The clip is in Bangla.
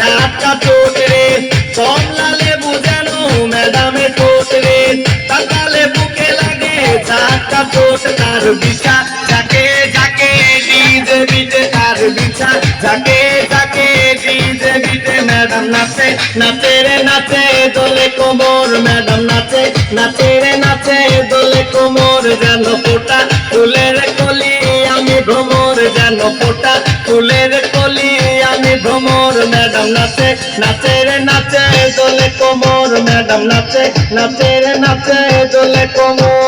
ঝাটকা চোট রে কমলা লেবু যেন ম্যাডামে বুকে লাগে ঝাটকা চোট তার বিছা যাকে যাকে ডিজে বিটে নাচে নাচে নাচে, দোলে কোমর, ম্যাডাম নাচে নাচে নাচে, দোলে কোমর, যেন ফোটা ফুলের কলি, আমি ভ্রমর, যেন ফোটা ফুলের কলি। আমি ভ্রমর ম্যাডাম নাচে নাচে রে নাচে দোলে কোমর ম্যাডাম নাচে নাচে রে নাচে দোলে কোমর।